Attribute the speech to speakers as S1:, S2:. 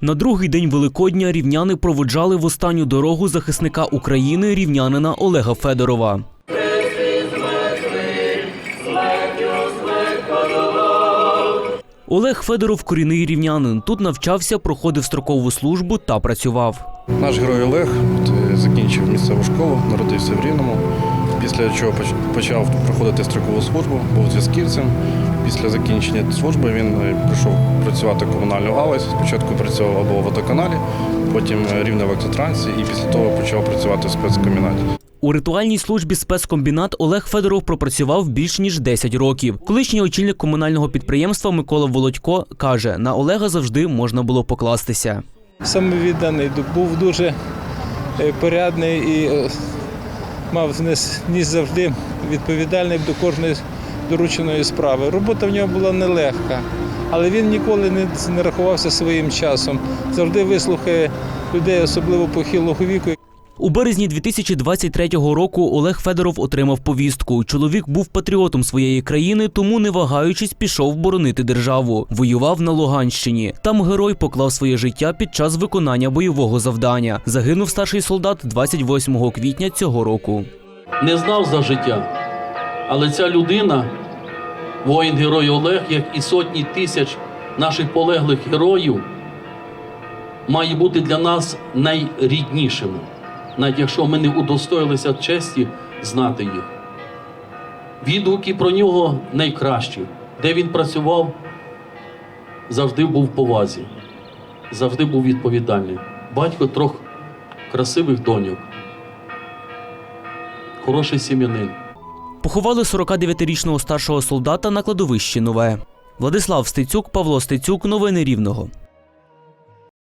S1: На другий день Великодня рівняни проводжали в останню дорогу захисника України рівнянина Олега Федорова. Олег Федоров корінний рівнянин. Тут навчався, проходив строкову службу та працював.
S2: Наш герой Олег е, закінчив місцеву школу, народився в Рівному. Після чого почав проходити строкову службу, був зв'язківцем. Після закінчення служби він е, прийшов працювати в комунальну галузь. Спочатку працював або в водоканалі, потім е, рівне в електротрансі, і після того почав працювати в спецкомбінаті.
S1: У ритуальній службі спецкомбінат Олег Федоров пропрацював більш ніж 10 років. Колишній очільник комунального підприємства Микола Володько каже: на Олега завжди можна було покластися.
S3: Самовідданий, був дуже е, порядний і е, мав ніс завжди відповідальний до кожної дорученої справи. Робота в нього була нелегка, але він ніколи не рахувався своїм часом. Завжди вислухає людей, особливо похилого віку.
S1: У березні 2023 року Олег Федоров отримав повістку. Чоловік був патріотом своєї країни, тому не вагаючись пішов боронити державу. Воював на Луганщині. Там герой поклав своє життя під час виконання бойового завдання. Загинув старший солдат 28 квітня цього року.
S4: не знав за життя. Але ця людина, воїн герой Олег, як і сотні тисяч наших полеглих героїв, має бути для нас найріднішим, навіть якщо ми не удостоїлися честі знати їх. Відгуки про нього найкращі. Де він працював, завжди був в повазі, завжди був відповідальний. Батько трьох красивих доньок хороший сім'янин.
S1: Поховали 49-річного старшого солдата на кладовищі Нове. Владислав Стецюк, Павло Стецюк. Новини Рівного.